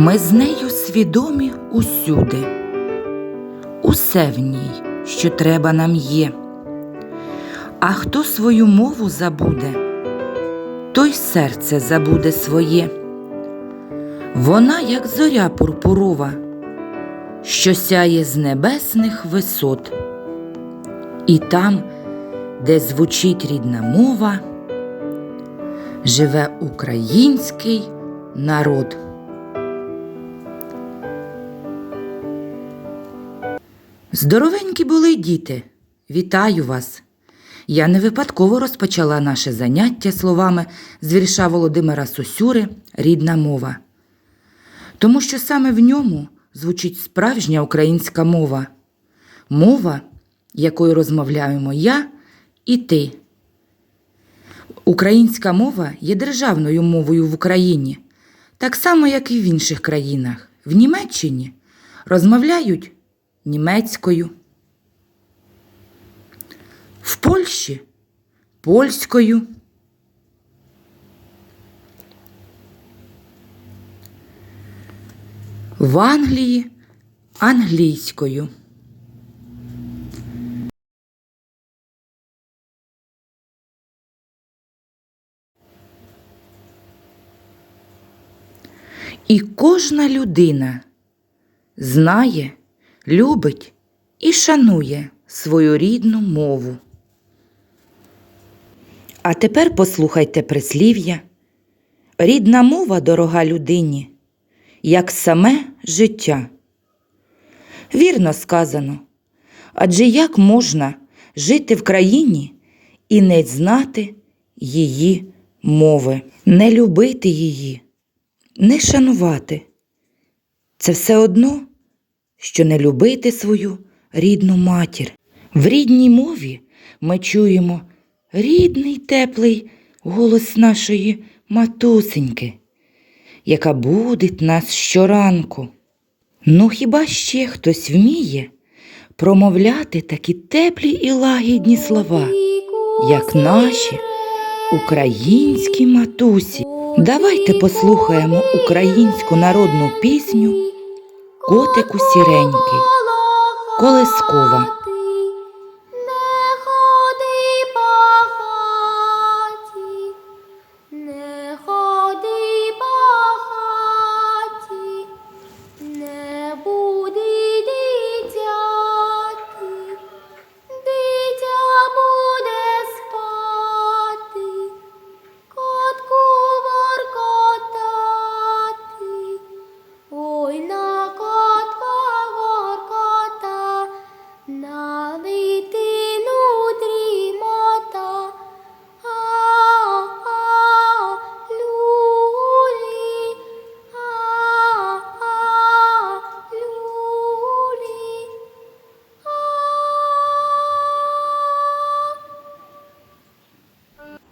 Ми з нею свідомі усюди, усе в ній, що треба нам є. А хто свою мову забуде, той серце забуде своє. Вона, як зоря пурпурова, що сяє з небесних висот. І там, де звучить рідна мова, живе український народ. Здоровенькі були діти, вітаю вас! Я не випадково розпочала наше заняття словами з вірша Володимира Сосюри Рідна мова. Тому що саме в ньому звучить справжня українська мова, мова, якою розмовляємо я і ти. Українська мова є державною мовою в Україні, так само, як і в інших країнах. В Німеччині розмовляють німецькою, в Польщі польською. В Англії англійською. І кожна людина знає, любить і шанує свою рідну мову. А тепер послухайте прислів'я. Рідна мова дорога людині, як саме життя. Вірно сказано. Адже як можна жити в країні і не знати її мови, не любити її, не шанувати? Це все одно, що не любити свою рідну матір. В рідній мові ми чуємо рідний теплий голос нашої матусеньки, яка будить нас щоранку. Ну хіба ще хтось вміє промовляти такі теплі і лагідні слова, як наші українські матусі? Давайте послухаємо українську народну пісню Котику сіренький. Колескова.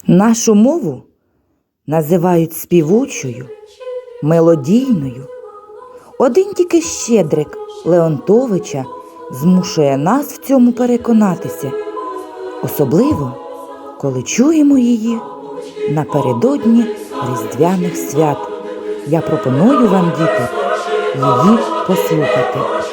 Нашу мову називають співучою, мелодійною. Один тільки Щедрик Леонтовича змушує нас в цьому переконатися, особливо, коли чуємо її напередодні Різдвяних свят. Я пропоную вам, діти, її послухати.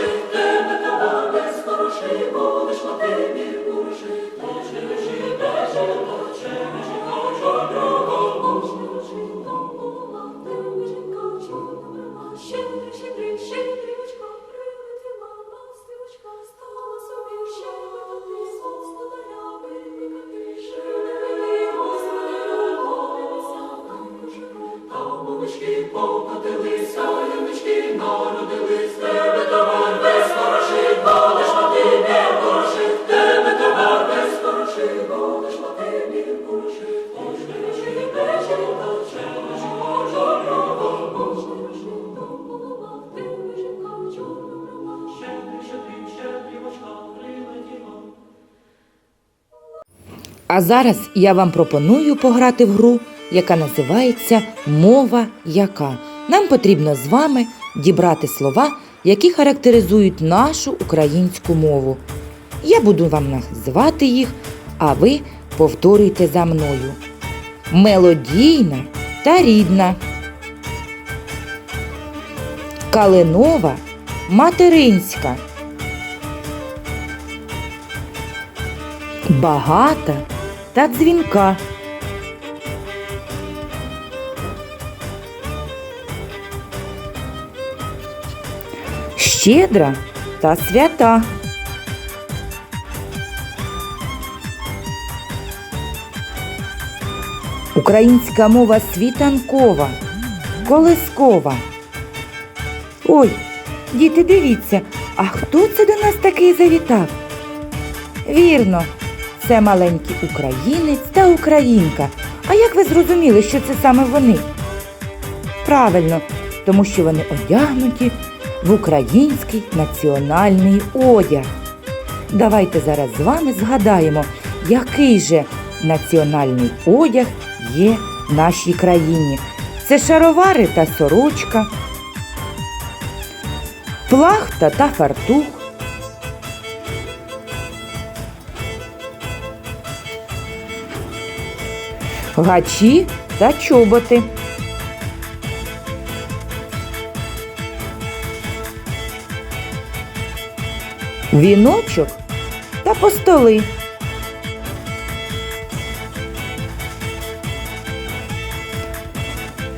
А зараз я вам пропоную пограти в гру, яка називається Мова яка. Нам потрібно з вами дібрати слова, які характеризують нашу українську мову. Я буду вам називати їх, а ви повторюйте за мною. Мелодійна та рідна. Калинова материнська. Багата та дзвінка. Щедра та свята. Українська мова світанкова, колискова. Ой, діти, дивіться, а хто це до нас такий завітав? Вірно, це маленький українець та українка. А як ви зрозуміли, що це саме вони? Правильно, тому що вони одягнуті в український національний одяг. Давайте зараз з вами згадаємо, який же національний одяг є в нашій країні. Це шаровари та сорочка, плахта та фартух, гачі та чоботи. Віночок та постоли.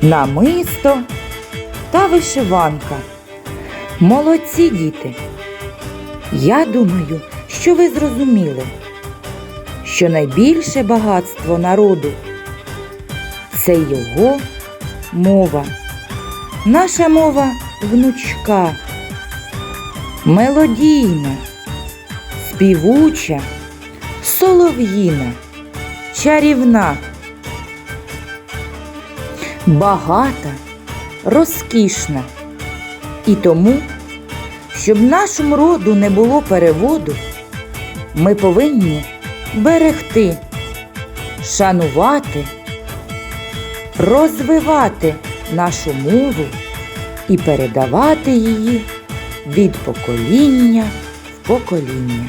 Намисто та вишиванка. Молодці діти. Я думаю, що ви зрозуміли, що найбільше багатство народу це його мова. Наша мова гнучка, мелодійна, співуча, солов'їна, чарівна, багата, розкішна. І тому, щоб нашому роду не було переводу, ми повинні берегти, шанувати, розвивати нашу мову і передавати її від покоління в покоління.